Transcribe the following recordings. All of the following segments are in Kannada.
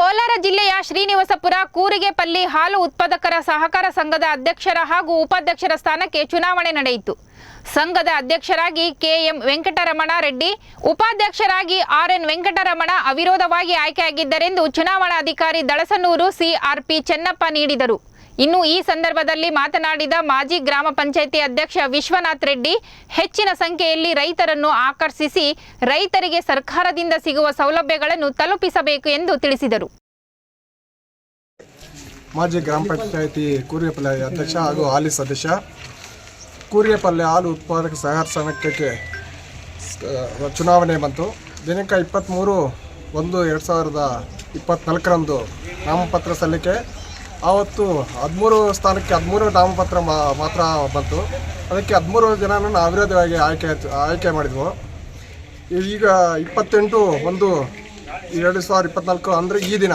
ಕೋಲಾರ ಜಿಲ್ಲೆಯ ಶ್ರೀನಿವಾಸಪುರ ಕೂರಿಗೆಪಲ್ಲಿ ಹಾಲು ಉತ್ಪಾದಕರ ಸಹಕಾರ ಸಂಘದ ಅಧ್ಯಕ್ಷರ ಹಾಗೂ ಉಪಾಧ್ಯಕ್ಷರ ಸ್ಥಾನಕ್ಕೆ ಚುನಾವಣೆ ನಡೆಯಿತು. ಸಂಘದ ಅಧ್ಯಕ್ಷರಾಗಿ ಕೆಎಂ ವೆಂಕಟರಮಣ ರೆಡ್ಡಿ, ಉಪಾಧ್ಯಕ್ಷರಾಗಿ ಆರ್ಎನ್ ವೆಂಕಟರಮಣ ಅವಿರೋಧವಾಗಿ ಆಯ್ಕೆಯಾಗಿದ್ದರೆಂದು ಚುನಾವಣಾಧಿಕಾರಿ ದಳಸನೂರು ಸಿಆರ್ಪಿ ಚೆನ್ನಪ್ಪ ನೀಡಿದರು. ಇನ್ನು ಈ ಸಂದರ್ಭದಲ್ಲಿ ಮಾತನಾಡಿದ ಮಾಜಿ ಗ್ರಾಮ ಪಂಚಾಯಿತಿ ಅಧ್ಯಕ್ಷ ವಿಶ್ವನಾಥ್ ರೆಡ್ಡಿ, ಹೆಚ್ಚಿನ ಸಂಖ್ಯೆಯಲ್ಲಿ ರೈತರನ್ನು ಆಕರ್ಷಿಸಿ ರೈತರಿಗೆ ಸರ್ಕಾರದಿಂದ ಸಿಗುವ ಸೌಲಭ್ಯಗಳನ್ನು ತಲುಪಿಸಬೇಕು ಎಂದು ತಿಳಿಸಿದರು. ಮಾಜಿ ಗ್ರಾಮ ಪಂಚಾಯಿತಿ ಕೂರಿಗೆಪಲ್ಲೆ ಅಧ್ಯಕ್ಷ ಹಾಗೂ ಹಾಲಿ ಸದಸ್ಯ ಕೂರಿಗೆಪಲ್ಲೆ ಹಾಲು ಉತ್ಪಾದಕ ಸಹಕಾರ ಸಂಘಕ್ಕೆ ಚುನಾವಣೆ ಬಂತು. ದಿನಾಂಕ ಇಪ್ಪತ್ತ್ಮೂರು ಒಂದು ಎರಡು ಸಾವಿರದ ಇಪ್ಪತ್ತ್ನಾಲ್ಕರಂದು ನಾಮಪತ್ರ ಸಲ್ಲಿಕೆ. ಆವತ್ತು ಹದಿಮೂರು ಸ್ಥಾನಕ್ಕೆ ಹದಿಮೂರು ನಾಮಪತ್ರ ಮಾತ್ರ ಬಂತು. ಅದಕ್ಕೆ ಹದಿಮೂರು ಜನನ ಅವಿರೋಧವಾಗಿ ಆಯ್ಕೆ ಆಯ್ಕೆ ಮಾಡಿದ್ವು. ಈಗ ಇಪ್ಪತ್ತೆಂಟು ಒಂದು ಎರಡು ಸಾವಿರದ ಇಪ್ಪತ್ನಾಲ್ಕು ಅಂದರೆ ಈ ದಿನ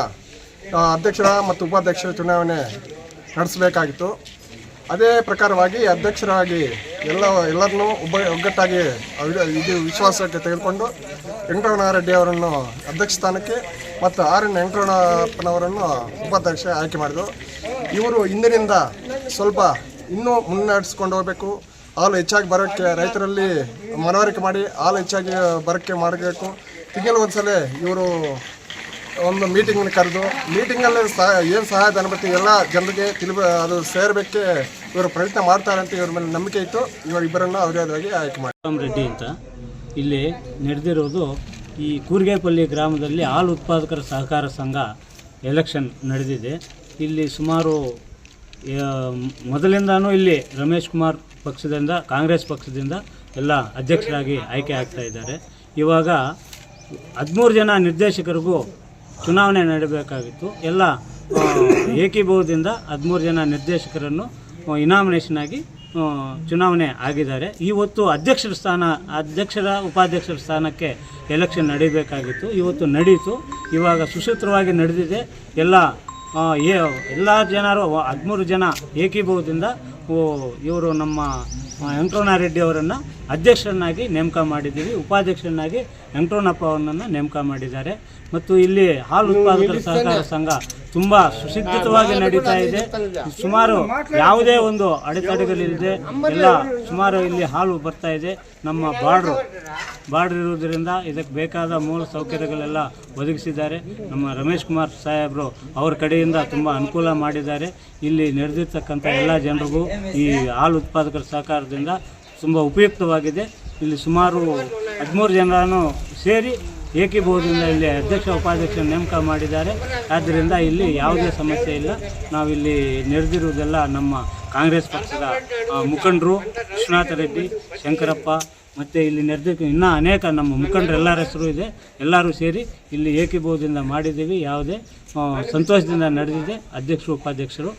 ಅಧ್ಯಕ್ಷರ ಮತ್ತು ಉಪಾಧ್ಯಕ್ಷರ ಚುನಾವಣೆ ನಡೆಸಬೇಕಾಗಿತ್ತು. ಅದೇ ಪ್ರಕಾರವಾಗಿ ಅಧ್ಯಕ್ಷರಾಗಿ ಎಲ್ಲ, ಎಲ್ಲರನ್ನೂ ಒಬ್ಬ, ಒಗ್ಗಟ್ಟಾಗಿ ಇದು ವಿಶ್ವಾಸಕ್ಕೆ ತೆಗೆದುಕೊಂಡು ವೆಂಕಟರಮಣ ರೆಡ್ಡಿ ಅವರನ್ನು ಅಧ್ಯಕ್ಷ ಸ್ಥಾನಕ್ಕೆ ಮತ್ತು ಆರ್ ಎನ್ ವೆಂಕಟರಮಣಪ್ಪನವರನ್ನು ಉಪಾಧ್ಯಕ್ಷ ಆಯ್ಕೆ ಮಾಡಿದರು. ಇವರು ಇಂದಿನಿಂದ ಸ್ವಲ್ಪ ಇನ್ನೂ ಮುನ್ನಡೆಸ್ಕೊಂಡು ಹೋಗಬೇಕು. ಹಾಲು ಹೆಚ್ಚಾಗಿ ಬರೋಕ್ಕೆ ರೈತರಲ್ಲಿ ಮನವರಿಕೆ ಮಾಡಿ, ಹಾಲು ಹೆಚ್ಚಾಗಿ ಬರೋಕ್ಕೆ ಮಾಡಬೇಕು. ತಿಂಗಳು ಒಂದ್ಸಲ ಇವರು ಒಂದು ಮೀಟಿಂಗ್ ಕರೆದು, ಮೀಟಿಂಗಲ್ಲಿ ಸಹ ಏನು ಸಹಾಯಧನ ಬರುತ್ತೆ ಎಲ್ಲ ಜನರಿಗೆ ತಿಳಿ ಅದು ಸೇರಬೇಕೆ ಇವರು ಪ್ರಯತ್ನ ಮಾಡ್ತಾರೆ ಅಂತ ಇವ್ರ ಮೇಲೆ ನಂಬಿಕೆ ಇತ್ತು. ಇವರಿಬ್ಬರನ್ನು ಅದಾಗಿ ಆಯ್ಕೆ ಮಾಡಿ ರೆಡ್ಡಿ ಅಂತ. ಇಲ್ಲಿ ನಡೆದಿರೋದು ಈ ಕೂರ್ಗೇಪಲ್ಲಿ ಗ್ರಾಮದಲ್ಲಿ ಹಾಲು ಉತ್ಪಾದಕರ ಸಹಕಾರ ಸಂಘ ಎಲೆಕ್ಷನ್ ನಡೆದಿದೆ. ಇಲ್ಲಿ ಸುಮಾರು ಮೊದಲಿಂದನೂ ಇಲ್ಲಿ ರಮೇಶ್ ಕುಮಾರ್ ಪಕ್ಷದಿಂದ, ಕಾಂಗ್ರೆಸ್ ಪಕ್ಷದಿಂದ ಎಲ್ಲ ಅಧ್ಯಕ್ಷರಾಗಿ ಆಯ್ಕೆ ಆಗ್ತಾ ಇದ್ದಾರೆ. ಇವಾಗ ಹದಿಮೂರು ಜನ ನಿರ್ದೇಶಕರಿಗೂ ಚುನಾವಣೆ ನಡೀಬೇಕಾಗಿತ್ತು. ಎಲ್ಲ ಏಕೀಭವದಿಂದ ಹದಿಮೂರು ಜನ ನಿರ್ದೇಶಕರನ್ನು ಇನಾಮಿನೇಷನ್ ಆಗಿ ಚುನಾವಣೆ ಆಗಿದ್ದಾರೆ. ಇವತ್ತು ಅಧ್ಯಕ್ಷರ ಸ್ಥಾನ, ಅಧ್ಯಕ್ಷರ, ಉಪಾಧ್ಯಕ್ಷರ ಸ್ಥಾನಕ್ಕೆ ಎಲೆಕ್ಷನ್ ನಡೀಬೇಕಾಗಿತ್ತು. ಇವತ್ತು ನಡೀತು. ಇವಾಗ ಸುಸೂತ್ರವಾಗಿ ನಡೆದಿದೆ. ಎಲ್ಲ ಏ ಎಲ್ಲ ಜನರು ಹದಿಮೂರು ಜನ ಏಕೀಭಾವದಿಂದ ಇವರು ನಮ್ಮ ವೆಂಕಟರಮಣ ರೆಡ್ಡಿ ಅವರನ್ನು ಅಧ್ಯಕ್ಷರನ್ನಾಗಿ ನೇಮಕ ಮಾಡಿದ್ದೀವಿ. ಉಪಾಧ್ಯಕ್ಷರನ್ನಾಗಿ ವೆಂಕಟರಮಣಪ್ಪ ಅವರನ್ನು ನೇಮಕ ಮಾಡಿದ್ದಾರೆ. ಮತ್ತು ಇಲ್ಲಿ ಹಾಲು ಉತ್ಪಾದಕರ ಸಹಕಾರ ಸಂಘ ತುಂಬ ಸುಶಿಕ್ಷಿತವಾಗಿ ನಡೀತಾ ಇದೆ. ಸುಮಾರು ಯಾವುದೇ ಒಂದು ಅಡೆತಡೆಗಳಿಲ್ಲದೆ ಎಲ್ಲ ಸುಮಾರು ಇಲ್ಲಿ ಹಾಲು ಬರ್ತಾ ಇದೆ. ನಮ್ಮ ಬಾರ್ಡ್ರು ಬಾರ್ಡ್ರ್ ಇರುವುದರಿಂದ ಇದಕ್ಕೆ ಬೇಕಾದ ಮೂಲ ಸೌಕರ್ಯಗಳೆಲ್ಲ ಒದಗಿಸಿದ್ದಾರೆ. ನಮ್ಮ ರಮೇಶ್ ಕುಮಾರ್ ಸಾಹೇಬರು ಅವ್ರ ಕಡೆಯಿಂದ ತುಂಬ ಅನುಕೂಲ ಮಾಡಿದ್ದಾರೆ. ಇಲ್ಲಿ ನಡೆದಿರ್ತಕ್ಕಂಥ ಎಲ್ಲ ಜನರಿಗೂ ಈ ಹಾಲು ಉತ್ಪಾದಕರ ಸಹಕಾರದಿಂದ ತುಂಬ ಉಪಯುಕ್ತವಾಗಿದೆ. ಇಲ್ಲಿ ಸುಮಾರು ಹದಿಮೂರು ಜನರನ್ನು ಸೇರಿ ಏಕೀಭಾವದಿಂದ ಇಲ್ಲಿ ಅಧ್ಯಕ್ಷ, ಉಪಾಧ್ಯಕ್ಷ ನೇಮಕ ಮಾಡಿದ್ದಾರೆ. ಆದ್ದರಿಂದ ಇಲ್ಲಿ ಯಾವುದೇ ಸಮಸ್ಯೆ ಇಲ್ಲ. ನಾವಿಲ್ಲಿ ನೆರೆದಿರುವುದೆಲ್ಲ ನಮ್ಮ ಕಾಂಗ್ರೆಸ್ ಪಕ್ಷದ ಮುಖಂಡರು ವಿಶ್ವನಾಥ ರೆಡ್ಡಿ, ಶಂಕರಪ್ಪ ಮತ್ತು ಇಲ್ಲಿ ನಡೆದ ಇನ್ನೂ ಅನೇಕ ನಮ್ಮ ಮುಖಂಡರೆಲ್ಲರ ಹೆಸರು ಇದೆ. ಎಲ್ಲರೂ ಸೇರಿ ಇಲ್ಲಿ ಏಕೀಭಾವದಿಂದ ಮಾಡಿದ್ದೀವಿ. ಯಾವುದೇ ಸಂತೋಷದಿಂದ ನಡೆದಿದೆ. ಅಧ್ಯಕ್ಷರು, ಉಪಾಧ್ಯಕ್ಷರು